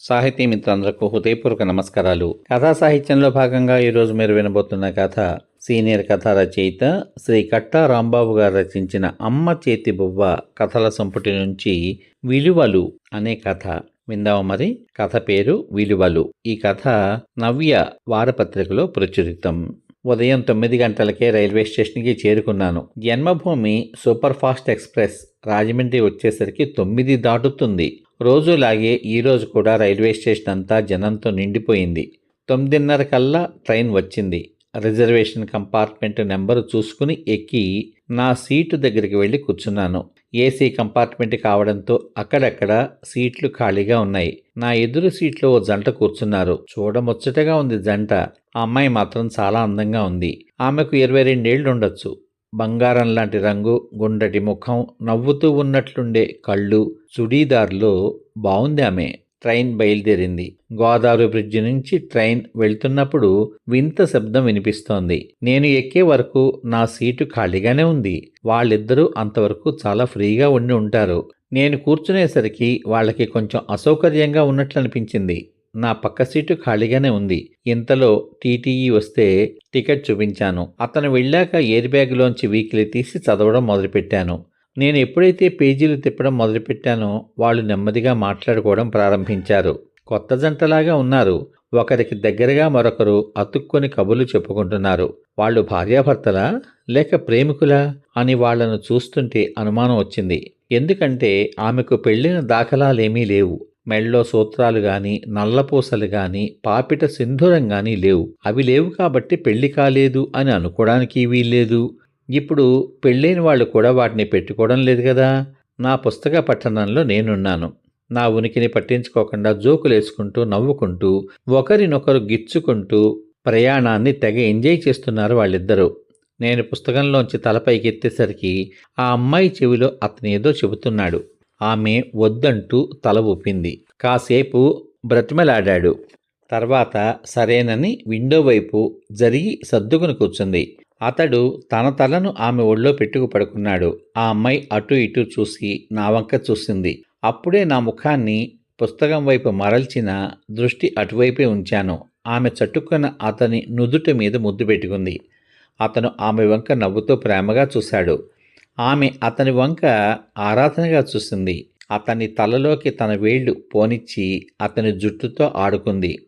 సాహితీ మిత్రులందరకు హృదయపూర్వక నమస్కారాలు. కథా సాహిత్యంలో భాగంగా ఈరోజు మీరు వినబోతున్న కథ సీనియర్ కథా రచయిత శ్రీ కట్టా రాంబాబు గారు రచించిన అమ్మ చేతి బువ్వ కథల సంపుటి నుంచి విలువలు అనే కథ. విందాము మరి. కథ పేరు విలువలు. ఈ కథ నవ్య వారపత్రికలో ప్రచురితం. ఉదయం తొమ్మిది గంటలకే రైల్వే స్టేషన్కి చేరుకున్నాను. Janmabhoomi super fast express Rajahmundry వచ్చేసరికి తొమ్మిది దాటుతుంది. రోజులాగే ఈరోజు కూడా రైల్వే స్టేషన్ అంతా జనంతో నిండిపోయింది. తొమ్మిదిన్నర కల్లా ట్రైన్ వచ్చింది. రిజర్వేషన్ కంపార్ట్మెంట్ నెంబరు చూసుకుని ఎక్కి నా సీటు దగ్గరికి వెళ్ళి కూర్చున్నాను. ఏసీ కంపార్ట్మెంట్ కావడంతో అక్కడక్కడ సీట్లు ఖాళీగా ఉన్నాయి. నా ఎదురు సీట్లో ఓ జంట కూర్చున్నారు. చూడముచ్చటగా ఉంది జంట. ఆ అమ్మాయి మాత్రం చాలా అందంగా ఉంది. ఆమెకు ఇరవై రెండేళ్ళు ఉండొచ్చు బంగారం లాంటి రంగు గుండటి ముఖం నవ్వుతూ ఉన్నట్లుండే కళ్ళు చుడీదార్లో బాగుంది ఆమె. ట్రైన్ బయలుదేరింది. గోదావరి బ్రిడ్జి నుంచి ట్రైన్ వెళ్తున్నప్పుడు వింత శబ్దం వినిపిస్తోంది. నేను ఎక్కే వరకు నా సీటు ఖాళీగానే ఉంది. వాళ్ళిద్దరూ అంతవరకు చాలా ఫ్రీగా ఉండి ఉంటారు. నేను కూర్చునేసరికి వాళ్ళకి కొంచెం అసౌకర్యంగా ఉన్నట్లు అనిపించింది నా పక్క సీటు ఖాళీగానే ఉంది. ఇంతలో టీటీఈ వస్తే టికెట్ చూపించాను. అతను వెళ్ళాక ఎయిర్ బ్యాగ్లోంచి వీక్లీ తీసి చదవడం మొదలుపెట్టాను. నేను ఎప్పుడైతే పేజీలు తిప్పడం మొదలుపెట్టానో వాళ్ళు నెమ్మదిగా మాట్లాడుకోవడం ప్రారంభించారు. కొత్త జంటలాగా ఉన్నారు. ఒకరికి దగ్గరగా మరొకరు అతుక్కొని కబుర్లు చెప్పుకుంటున్నారు. వాళ్ళు భార్యాభర్తలా? లేక ప్రేమికులా? అని వాళ్ళను చూస్తుంటే అనుమానం వచ్చింది. ఎందుకంటే ఆమెకు పెళ్ళిన దాఖలాలేమీ లేవు. మెళ్ళో సూత్రాలు గాని నల్లపూసలు గాని పాపిట సింధూరం గాని లేవు. అవి లేవు కాబట్టి పెళ్ళి కాలేదు అని అనుకోవడానికి వీల్లేదు. ఇప్పుడు పెళ్ళైన వాళ్ళు కూడా వాటిని పెట్టుకోవడం లేదు కదా. నా పుస్తక పట్టణంలో నేనున్నాను. నా ఉనికిని పట్టించుకోకుండా జోకులేసుకుంటూ నవ్వుకుంటూ ఒకరినొకరు గిచ్చుకుంటూ ప్రయాణాన్ని తెగ ఎంజాయ్ చేస్తున్నారు వాళ్ళిద్దరూ. నేను పుస్తకంలోంచి తలపైకి ఎత్తేసరికి ఆ అమ్మాయి చెవిలో అతను ఏదో చెబుతున్నాడు. ఆమె వద్దంటూ తల ఊపింది. కాసేపు బ్రతిమలాడాడు. తర్వాత సరేనని విండో వైపు జరిగి సర్దుకుని కూర్చుంది. అతడు తన తలను ఆమె ఒళ్ళో పెట్టుకు పడుకున్నాడు. ఆ అమ్మాయి అటు ఇటు చూసి నా వంక చూసింది. అప్పుడే నా ముఖాన్ని పుస్తకం వైపు మరల్చిన దృష్టి అటువైపే ఉంచాను. ఆమె చట్టుకున్న అతని నుదుట మీద ముద్దు పెట్టుకుంది. అతను ఆమె వంక నవ్వుతో ప్రేమగా చూశాడు. ఆమె అతని వంక ఆరాధనగా చూసింది. అతని తలలోకి తన వేళ్ళు పోనిచ్చి అతని జుట్టుతో ఆడుకుంది.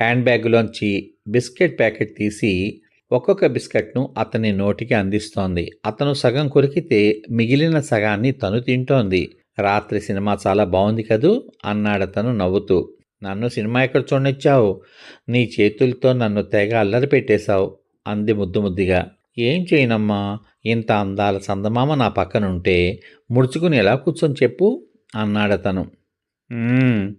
హ్యాండ్ బ్యాగ్లోంచి బిస్కెట్ ప్యాకెట్ తీసి ఒక్కొక్క బిస్కెట్ను అతని నోటికి అందిస్తోంది. అతను సగం కొరికితే మిగిలిన సగాన్ని తను తింటోంది. రాత్రి సినిమా చాలా బాగుంది కదూ? అన్నాడతను నవ్వుతూ. నన్ను సినిమా ఎక్కడ చూడనిచ్చావు? నీ చేతులతో నన్ను తెగ అల్లరి పెట్టేశావు. అంది ముద్దు ముద్దుగా. ఏం చేయనమ్మా? ఇంత అందాల చందమామ నా పక్కనుంటే ముడుచుకుని ఎలా కూర్చొని చెప్పు అన్నాడతను. "మ్మ్,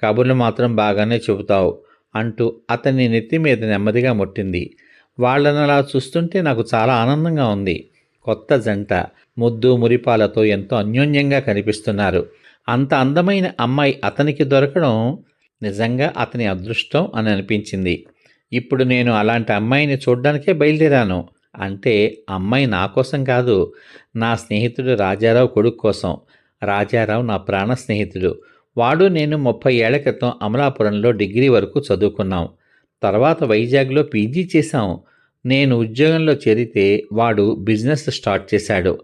కబుర్లు మాత్రం బాగానే చెబుతావు అంటూ అతని నెత్తి మీద నెమ్మదిగా ముట్టింది. వాళ్ళని అలా చూస్తుంటే నాకు చాలా ఆనందంగా ఉంది. కొత్త జంట ముద్దు మురిపాలతో ఎంతో అన్యోన్యంగా కనిపిస్తున్నారు. అంత అందమైన అమ్మాయి అతనికి దొరకడం నిజంగా అతని అదృష్టం అని అనిపించింది. ఇప్పుడు నేను అలాంటి అమ్మాయిని చూడ్డానికే బయలుదేరాను. అంటే అమ్మాయి నా కోసం కాదు నా స్నేహితుడు రాజారావు కొడుకు కోసం. రాజారావు నా ప్రాణ స్నేహితుడు. వాడు నేను ముప్పై ఏళ్ళ క్రితం అమలాపురంలో డిగ్రీ వరకు చదువుకున్నాం. తర్వాత వైజాగ్లో పీజీ చేశాం. నేను ఉద్యోగంలో చేరితే వాడు బిజినెస్ స్టార్ట్ చేశాడు.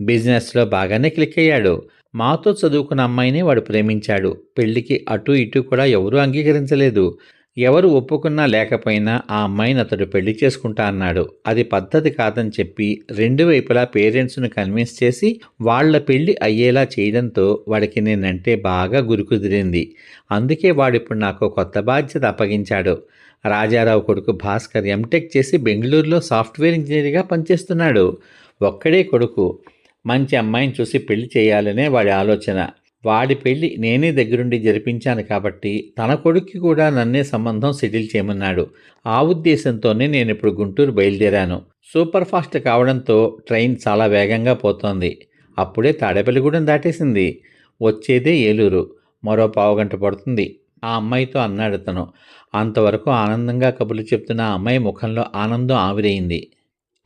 బిజినెస్లో బాగానే క్లిక్ అయ్యాడు. మాతో చదువుకున్న అమ్మాయిని వాడు ప్రేమించాడు. పెళ్ళికి అటు ఇటు కూడా ఎవరూ అంగీకరించలేదు. ఎవరు ఒప్పుకున్నా లేకపోయినా ఆ అమ్మాయిని అతడు పెళ్ళి చేసుకుంటా అన్నాడు. అది పద్ధతి కాదని చెప్పి రెండు వైపులా పేరెంట్స్ను కన్విన్స్ చేసి వాళ్ళ పెళ్ళి అయ్యేలా చేయడంతో వాడికి నేనంటే బాగా గురికుదిరింది అందుకే వాడిప్పుడు నాకు కొత్త బాధ్యత అప్పగించాడు. రాజారావు కొడుకు భాస్కర్ ఎంటెక్ చేసి బెంగళూరులో సాఫ్ట్వేర్ ఇంజనీర్గా పనిచేస్తున్నాడు. ఒక్కడే కొడుకు. మంచి అమ్మాయిని చూసి పెళ్ళి చేయాలనే వాడి ఆలోచన. వాడి పెళ్ళి నేనే దగ్గరుండి జరిపించాను కాబట్టి తన కొడుక్కి కూడా నన్నే సంబంధం సెటిల్ చేయమన్నాడు. ఆ ఉద్దేశంతోనే నేను ఇప్పుడు గుంటూరు బయలుదేరాను. సూపర్ ఫాస్ట్ కావడంతో ట్రైన్ చాలా వేగంగా పోతోంది. అప్పుడే తాడేపల్లిగూడెం దాటేసింది. వచ్చేదే ఏలూరు. మరో పావుగంట పడుతుంది. ఆ అమ్మాయితో అన్నాడు తను అంతవరకు ఆనందంగా కబుర్లు చెప్తున్న ఆ అమ్మాయి ముఖంలో ఆనందం ఆవిరైంది.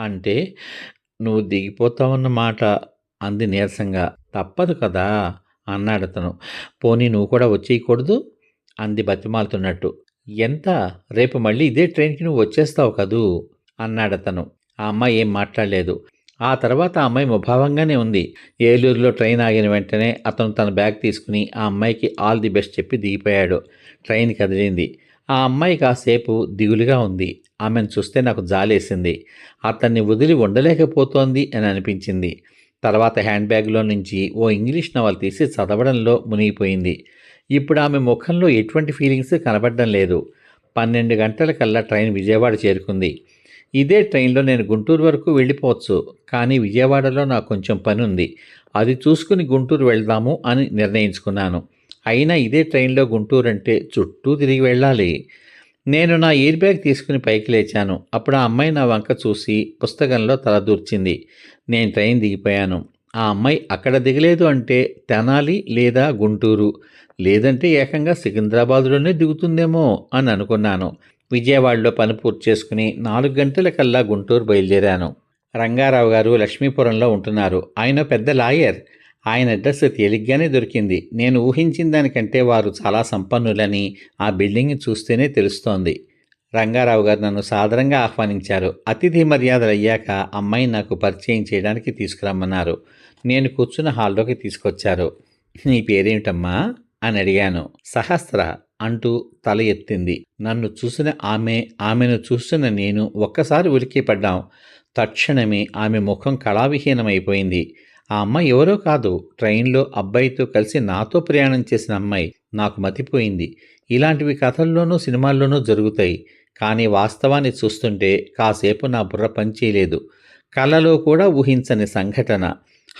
అంటే నువ్వు దిగిపోతావన్నమాట అంది నీరసంగా. తప్పదు కదా. అన్నాడు అతను. పోనీ నువ్వు కూడా వచ్చేయకూడదు? అంది బతిమాలుతున్నట్టు. ఎంత? రేపు మళ్ళీ ఇదే ట్రైన్కి నువ్వు వచ్చేస్తావు కదూ? అన్నాడు అతను. ఆ అమ్మాయి ఏం మాట్లాడలేదు. ఆ తర్వాత ఆ అమ్మాయి ముభావంగానే ఉంది. ఏలూరులో ట్రైన్ ఆగిన వెంటనే అతను తన బ్యాగ్ తీసుకుని ఆ అమ్మాయికి ఆల్ ది బెస్ట్ చెప్పి దిగిపోయాడు. ట్రైన్ కదిలింది. ఆ అమ్మాయి కాసేపు దిగులుగా ఉంది. ఆమెను చూస్తే నాకు జాలేసింది. అతన్ని వదిలి ఉండలేకపోతోంది అని అనిపించింది. తర్వాత హ్యాండ్ బ్యాగ్లో నుంచి ఓ ఇంగ్లీష్ నవల్ తీసి చదవడంలో మునిగిపోయింది. ఇప్పుడు ఆమె ముఖంలో ఎటువంటి ఫీలింగ్స్ కనబడడం లేదు. పన్నెండు గంటలకల్లా ట్రైన్ విజయవాడ చేరుకుంది. ఇదే ట్రైన్లో నేను గుంటూరు వరకు వెళ్ళిపోవచ్చు. కానీ విజయవాడలో నాకు కొంచెం పని ఉంది అది చూసుకుని గుంటూరు వెళ్దాము అని నిర్ణయించుకున్నాను. అయినా ఇదే ట్రైన్లో గుంటూరు అంటే చుట్టూ తిరిగి వెళ్ళాలి. నేను నా ఎయిర్ బ్యాగ్ తీసుకుని పైకి లేచాను. అప్పుడు ఆ అమ్మాయి నా వంక చూసి పుస్తకంలో తలదూర్చింది నేను ట్రైన్ దిగిపోయాను. ఆ అమ్మాయి అక్కడ దిగలేదు అంటే తెనాలి లేదా గుంటూరు? లేదంటే ఏకంగా సికింద్రాబాద్లోనే దిగుతుందేమో అని అనుకున్నాను. విజయవాడలో పని పూర్తి చేసుకుని నాలుగు గంటలకల్లా గుంటూరు బయలుదేరాను. రంగారావు గారు లక్ష్మీపురంలో ఉంటున్నారు. ఆయన పెద్ద లాయర్. ఆయన అడ్రస్ తేలిగ్గానే దొరికింది. నేను ఊహించిన దానికంటే వారు చాలా సంపన్నులని ఆ బిల్డింగ్ చూస్తేనే తెలుస్తోంది. రంగారావు గారు నన్ను సాదరంగా ఆహ్వానించారు. అతిథి మర్యాదలు అయ్యాక అమ్మాయి నాకు పరిచయం చేయడానికి తీసుకురమ్మన్నారు. నేను కూర్చున్న హాల్లోకి తీసుకొచ్చారు. నీ పేరేమిటమ్మా? అని అడిగాను. సహస్ర అంటూ తల ఎత్తింది. నన్ను చూసిన ఆమె ఆమెను చూస్తున్న నేను ఒక్కసారి ఉలికి పడ్డాం తక్షణమే ఆమె ముఖం కళావిహీనమైపోయింది. ఆ అమ్మాయి ఎవరో కాదు. ట్రైన్లో అబ్బాయితో కలిసి నాతో ప్రయాణం చేసిన అమ్మాయి నాకు మతిపోయింది. ఇలాంటివి కథల్లోనూ సినిమాల్లోనూ జరుగుతాయి. కానీ వాస్తవాన్ని చూస్తుంటే కాసేపు నా బుర్ర పనిచేయలేదు. కలలో కూడా ఊహించని సంఘటన.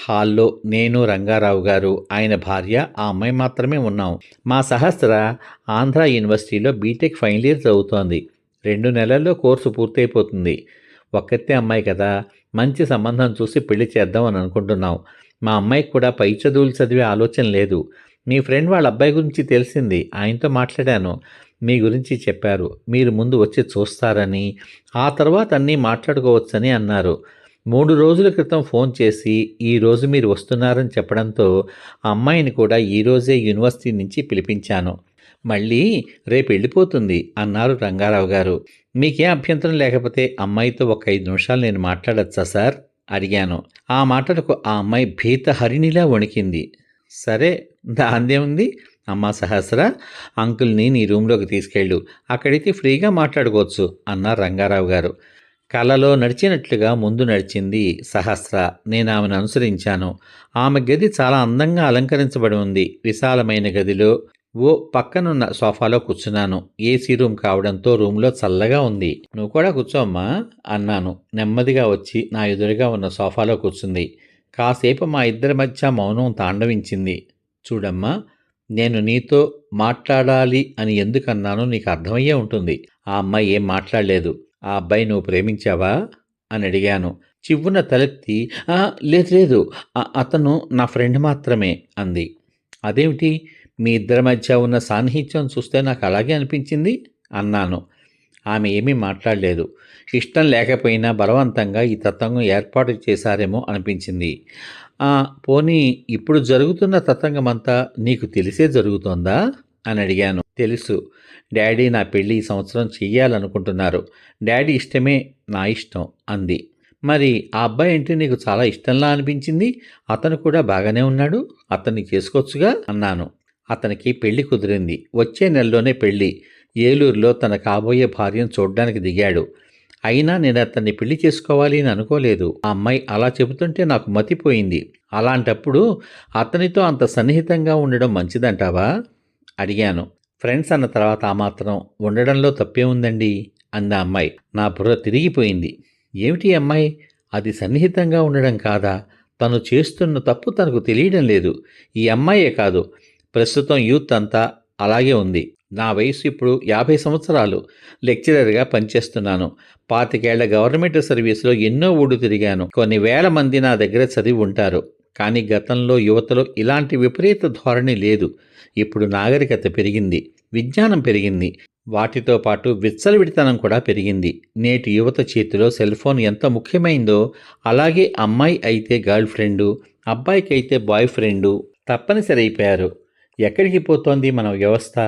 హాల్లో నేను రంగారావు గారు ఆయన భార్య ఆ అమ్మాయి మాత్రమే ఉన్నాం. మా సహస్ర ఆంధ్ర యూనివర్సిటీలో బీటెక్ ఫైనల్ ఇయర్ చదువుతోంది. రెండు నెలల్లో కోర్సు పూర్తయిపోతుంది. ఒక్కతే అమ్మాయి కదా. మంచి సంబంధం చూసి పెళ్ళి చేద్దాం అని అనుకుంటున్నాం మా అమ్మాయికి కూడా పై చదువులు చదివే ఆలోచన లేదు. మీ ఫ్రెండ్ వాళ్ళ అబ్బాయి గురించి తెలిసింది. ఆయనతో మాట్లాడాను. మీ గురించి చెప్పారు. మీరు ముందు వచ్చి చూస్తారని. ఆ తర్వాత అన్నీ మాట్లాడుకోవచ్చని అన్నారు. మూడు రోజుల క్రితం ఫోన్ చేసి ఈ రోజు మీరు వస్తున్నారని చెప్పడంతో అమ్మాయిని కూడా ఈరోజే యూనివర్సిటీ నుంచి పిలిపించాను. మళ్ళీ రేపు వెళ్ళిపోతుంది అన్నారు రంగారావు గారు. మీకేం అభ్యంతరం లేకపోతే అమ్మాయితో ఒక ఐదు నిమిషాలు నేను మాట్లాడచ్చా సార్? అడిగాను. ఆ మాటలకు ఆ అమ్మాయి భీతహరిణిలా వణికింది. సరే దాందేముంది అమ్మా సహస్ర అంకుల్ని నీ రూమ్లోకి తీసుకెళ్ళు. అక్కడైతే ఫ్రీగా మాట్లాడుకోవచ్చు అన్నారు రంగారావు గారు. కలలో నడిచినట్లుగా ముందు నడిచింది సహస్ర. నేను ఆమెను అనుసరించాను. ఆమె గది చాలా అందంగా అలంకరించబడి ఉంది. విశాలమైన గదిలో ఓ పక్కనున్న సోఫాలో కూర్చున్నాను. ఏసీ రూమ్ కావడంతో రూమ్లో చల్లగా ఉంది. నువ్వు కూడా కూర్చోమ్మా అన్నాను. నెమ్మదిగా వచ్చి నా ఎదురుగా ఉన్న సోఫాలో కూర్చుంది. కాసేపు మా ఇద్దరి మధ్య మౌనం తాండవించింది. చూడమ్మా నేను నీతో మాట్లాడాలి అని ఎందుకన్నానో నీకు అర్థమయ్యే ఉంటుంది. ఆ అమ్మాయి ఏం మాట్లాడలేదు. ఆ అబ్బాయి నువ్వు ప్రేమించావా? అని అడిగాను. చివ్వున తలెత్తి లేదు లేదు. అతను నా ఫ్రెండ్ మాత్రమే అంది. అదేమిటి? మీ ఇద్దరి మధ్య ఉన్న సాన్నిహిత్యం చూస్తే నాకు అలాగే అనిపించింది అన్నాను. ఆమె ఏమీ మాట్లాడలేదు. ఇష్టం లేకపోయినా బలవంతంగా ఈ తతంగం ఏర్పాటు చేశారేమో అనిపించింది. పోనీ ఇప్పుడు జరుగుతున్న తతంగం అంతా నీకు తెలిసే జరుగుతోందా? అని అడిగాను. తెలుసు. డాడీ నా పెళ్ళి ఈ సంవత్సరం చెయ్యాలనుకుంటున్నారు. డాడీ ఇష్టమే నా ఇష్టం అంది. మరి ఆ అబ్బాయి అంటే నీకు చాలా ఇష్టంలా అనిపించింది? అతను కూడా బాగానే ఉన్నాడు? అతన్ని చేసుకోవచ్చుగా? అన్నాను. అతనికి పెళ్ళి కుదిరింది. వచ్చే నెలలోనే పెళ్ళి. ఏలూరులో తన కాబోయే భార్యను చూడ్డానికి దిగాడు. అయినా నేను అతన్ని పెళ్ళి చేసుకోవాలి అని అనుకోలేదు. ఆ అమ్మాయి అలా చెబుతుంటే నాకు మతిపోయింది. అలాంటప్పుడు అతనితో అంత సన్నిహితంగా ఉండడం మంచిదంటావా? అడిగాను. ఫ్రెండ్స్ అన్న తర్వాత ఆ మాత్రం ఉండడంలో తప్పే ఉందండి అంద అమ్మాయి. నా బుర్ర తిరిగిపోయింది. ఏమిటి అమ్మాయి? అది సన్నిహితంగా ఉండడం కాదా? తను చేస్తున్న తప్పు తనకు తెలియడం లేదు. ఈ అమ్మాయే కాదు. ప్రస్తుతం యూత్ అంతా అలాగే ఉంది. నా వయసు ఇప్పుడు యాభై సంవత్సరాలు. లెక్చరర్గా పనిచేస్తున్నాను. పాతికేళ్ళ గవర్నమెంట్ సర్వీసులో ఎన్నో ఊడు తిరిగాను. కొన్ని వేల మంది నా దగ్గర చదివి ఉంటారు. కానీ గతంలో యువతలో ఇలాంటి విపరీత ధోరణి లేదు. ఇప్పుడు నాగరికత పెరిగింది. విజ్ఞానం పెరిగింది. వాటితో పాటు విచ్చలవిడితనం కూడా పెరిగింది. నేటి యువత చేతిలో సెల్ ఫోన్ ఎంత ముఖ్యమైందో అలాగే అమ్మాయి అయితే గర్ల్ ఫ్రెండు అబ్బాయికి అయితే బాయ్ ఫ్రెండు తప్పనిసరి అయిపోయారు. ఎక్కడికి పోతోంది మన వ్యవస్థ?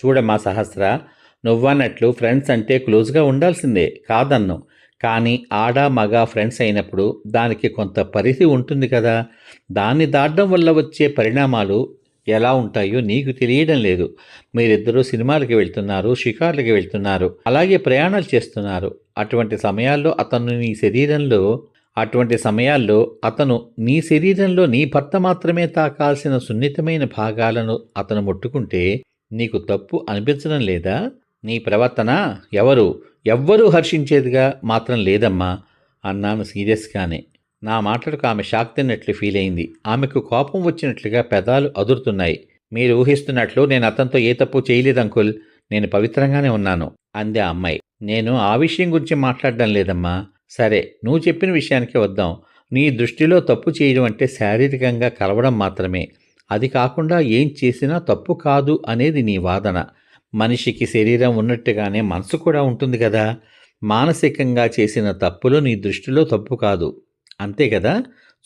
చూడమ్మా సహస్ర నువ్వన్నట్లు ఫ్రెండ్స్ అంటే క్లోజ్గా ఉండాల్సిందే కాదన్ను. కానీ ఆడ మగ ఫ్రెండ్స్ అయినప్పుడు దానికి కొంత పరిధి ఉంటుంది కదా? దాన్ని దాటడం వల్ల వచ్చే పరిణామాలు ఎలా ఉంటాయో నీకు తెలియడం లేదు. మీరిద్దరూ సినిమాలకి వెళ్తున్నారు షికార్లకి వెళ్తున్నారు అలాగే ప్రయాణాలు చేస్తున్నారు. అటువంటి సమయాల్లో అతను నీ శరీరంలో అటువంటి సమయాల్లో అతను నీ శరీరంలో నీ భర్త మాత్రమే తాకాల్సిన సున్నితమైన భాగాలను అతను ముట్టుకుంటే నీకు తప్పు అనిపించడం లేదా? నీ ప్రవర్తన? ఎవరు? ఎవ్వరూ హర్షించేదిగా మాత్రం లేదమ్మా అన్నాను సీరియస్గానే. నా మాటలకు ఆమె షాక్ తిన్నట్లు ఫీల్ అయింది. ఆమెకు కోపం వచ్చినట్లుగా పెదాలు అదురుతున్నాయి. మీరు ఊహిస్తున్నట్లు నేను అతనితో ఏ తప్పు చేయలేదు అంకుల్. నేను పవిత్రంగానే ఉన్నాను అంది ఆ అమ్మాయి. నేను ఆ విషయం గురించి మాట్లాడడం లేదమ్మా. సరే నువ్వు చెప్పిన విషయానికి వద్దాం. నీ దృష్టిలో తప్పు చేయడం అంటే శారీరకంగా కలవడం మాత్రమే. అది కాకుండా ఏం చేసినా తప్పు కాదు అనేది నీ వాదన. మనిషికి శరీరం ఉన్నట్టుగానే మనసు కూడా ఉంటుంది కదా. మానసికంగా చేసిన తప్పులు నీ దృష్టిలో తప్పు కాదు. అంతే కదా?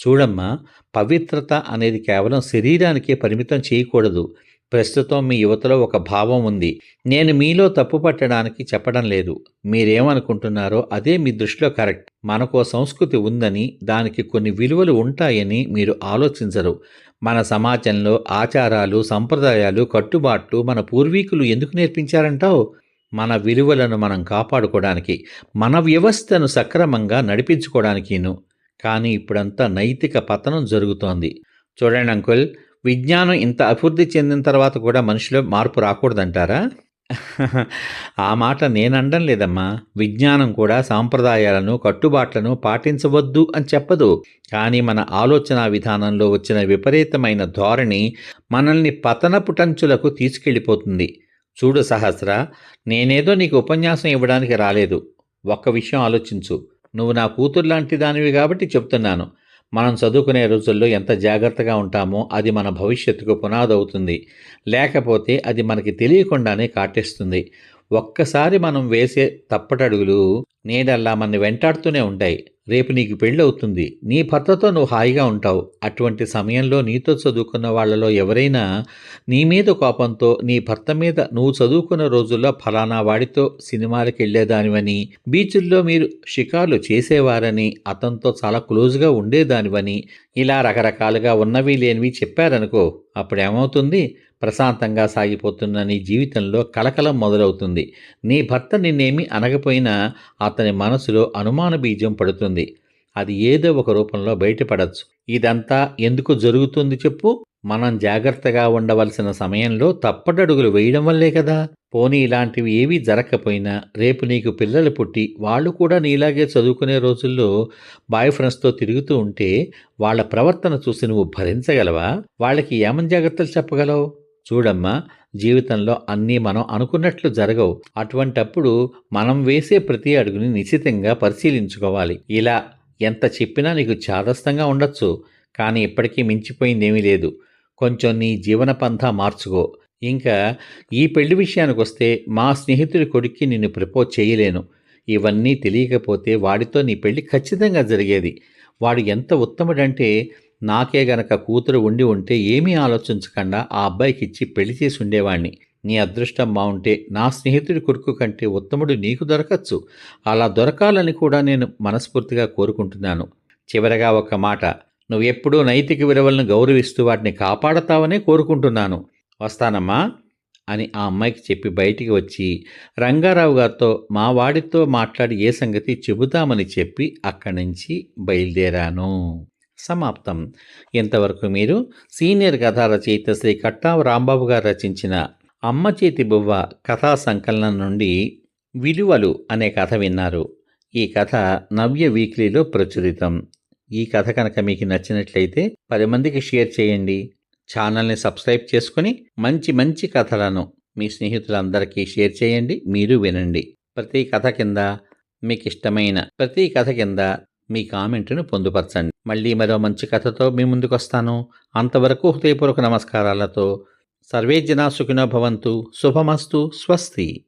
చూడమ్మా పవిత్రత అనేది కేవలం శరీరానికే పరిమితం చేయకూడదు. ప్రస్తుతం మీ యువతలో ఒక భావం ఉంది. నేను మీలో తప్పు పట్టడానికి చెప్పడం లేదు. మీరేమనుకుంటున్నారో అదే మీ దృష్టిలో కరెక్ట్. మనకో సంస్కృతి ఉందని దానికి కొన్ని విలువలు ఉంటాయని మీరు ఆలోచించరు. మన సమాజంలో ఆచారాలు సంప్రదాయాలు కట్టుబాట్లు మన పూర్వీకులు ఎందుకు నేర్పించారంటావు? మన విలువలను మనం కాపాడుకోవడానికి మన వ్యవస్థను సక్రమంగా నడిపించుకోవడానికిను కానీ ఇప్పుడంతా నైతిక పతనం జరుగుతోంది. చూడండి అంకుల్ విజ్ఞానం ఇంత అభివృద్ధి చెందిన తర్వాత కూడా మనిషిలో మార్పు రాకూడదంటారా? ఆ మాట నేనండం లేదమ్మా. విజ్ఞానం కూడా సాంప్రదాయాలను కట్టుబాట్లను పాటించవద్దు అని చెప్పదు. కానీ మన ఆలోచన విధానంలో వచ్చిన విపరీతమైన ధోరణి మనల్ని పతనపు టంచులకు తీసుకెళ్ళిపోతుంది. చూడు సహస్ర నేనేదో నీకు ఉపన్యాసం ఇవ్వడానికి రాలేదు. ఒక్క విషయం ఆలోచించు. నువ్వు నా కూతురు లాంటి దానివి కాబట్టి చెప్తున్నాను. మనం చదువుకునే రోజుల్లో ఎంత జాగ్రత్తగా ఉంటామో అది మన భవిష్యత్తుకు పునాది అవుతుంది లేకపోతే అది మనకి తెలియకుండానే కాటేస్తుంది. ఒక్కసారి మనం వేసే తప్పటడుగులు నేడల్లా మన వెంటాడుతూనే ఉంటాయి. రేపు నీకు పెళ్ళి అవుతుంది నీ భర్తతో నువ్వు హాయిగా ఉంటావు. అటువంటి సమయంలో నీతో చదువుకున్న వాళ్ళలో ఎవరైనా నీ మీద కోపంతో నీ భర్త మీద నువ్వు చదువుకున్న రోజుల్లో ఫలానా వాడితో సినిమాలకు వెళ్ళేదానివని బీచుల్లో మీరు షికార్లు చేసేవారని అతనితో చాలా క్లోజ్గా ఉండేదానివని ఇలా రకరకాలుగా ఉన్నవి లేనివి చెప్పారనుకో అప్పుడేమవుతుంది? ప్రశాంతంగా సాగిపోతున్న నీ జీవితంలో కలకలం మొదలవుతుంది. నీ భర్త నిన్నేమి అనకపోయినా అతని మనసులో అనుమాన బీజం పడుతుంది. అది ఏదో ఒక రూపంలో బయటపడచ్చు. ఇదంతా ఎందుకు జరుగుతుంది చెప్పు. మనం జాగ్రత్తగా ఉండవలసిన సమయంలో తప్పటడుగులు వేయడం వల్లే కదా. పోనీ ఇలాంటివి ఏవీ జరగకపోయినా రేపు నీకు పిల్లలు పుట్టి వాళ్ళు కూడా నీలాగే చదువుకునే రోజుల్లో బాయ్ ఫ్రెండ్స్తో తిరుగుతూ ఉంటే వాళ్ళ ప్రవర్తన చూసి నువ్వు భరించగలవా? వాళ్ళకి ఏమని జాగ్రత్తలు చెప్పగలవు? చూడమ్మా జీవితంలో అన్నీ మనం అనుకున్నట్లు జరగవు. అటువంటప్పుడు మనం వేసే ప్రతి అడుగుని నిశ్చితంగా పరిశీలించుకోవాలి. ఇలా ఎంత చెప్పినా నీకు చాదస్తంగా ఉండొచ్చు కానీ ఇప్పటికీ మించిపోయిందేమీ లేదు. కొంచెం నీ జీవన పంథా మార్చుకో. ఇంకా ఈ పెళ్ళి విషయానికి వస్తే మా స్నేహితుడి కొడుక్కి నిన్ను ప్రపోజ్ చేయలేను. ఇవన్నీ తెలియకపోతే వాడితో నీ పెళ్ళి ఖచ్చితంగా జరిగేది. వాడు ఎంత ఉత్తముడంటే నాకే గనక కూతురు ఉండి ఉంటే ఏమీ ఆలోచించకుండా ఆ అబ్బాయికి ఇచ్చి పెళ్ళి చేసి ఉండేవాణ్ణి. నీ అదృష్టం బాగుంటే నా స్నేహితుడి కొడుకు కంటే ఉత్తముడు నీకు దొరకచ్చు. అలా దొరకాలని కూడా నేను మనస్ఫూర్తిగా కోరుకుంటున్నాను. చివరగా ఒక మాట. నువ్వెప్పుడూ నైతిక విలువలను గౌరవిస్తూ వాటిని కాపాడతావనే కోరుకుంటున్నాను. వస్తానమ్మా అని ఆ అమ్మాయికి చెప్పి బయటికి వచ్చి రంగారావు గారితో మా వాడితో మాట్లాడి ఏ సంగతి చెబుతామని చెప్పి అక్కడి నుంచి బయలుదేరాను. సమాప్తం. ఇంతవరకు మీరు సీనియర్ కథా రచయిత శ్రీ కట్టావ రాంబాబు గారు రచించిన అమ్మ చేతి బువ్వ కథా సంకలనం నుండి విలువలు అనే కథ విన్నారు. ఈ కథ నవ్య వీక్లీలో ప్రచురితం. ఈ కథ కనుక మీకు నచ్చినట్లయితే పది మందికి షేర్ చేయండి. ఛానల్ని సబ్స్క్రైబ్ చేసుకొని మంచి మంచి కథలను మీ స్నేహితులందరికీ షేర్ చేయండి మీరు వినండి. ప్రతి కథ కింద మీకు ఇష్టమైన ప్రతి కథ కింద మీ కామెంట్ను పొందుపరచండి. మళ్ళీ మరో మంచి కథతో మీ ముందుకు వస్తాను అంతవరకు హృదయపూర్వక నమస్కారాలతో. సర్వే జనా సుఖినో భవంతు. శుభమస్తు. స్వస్తి.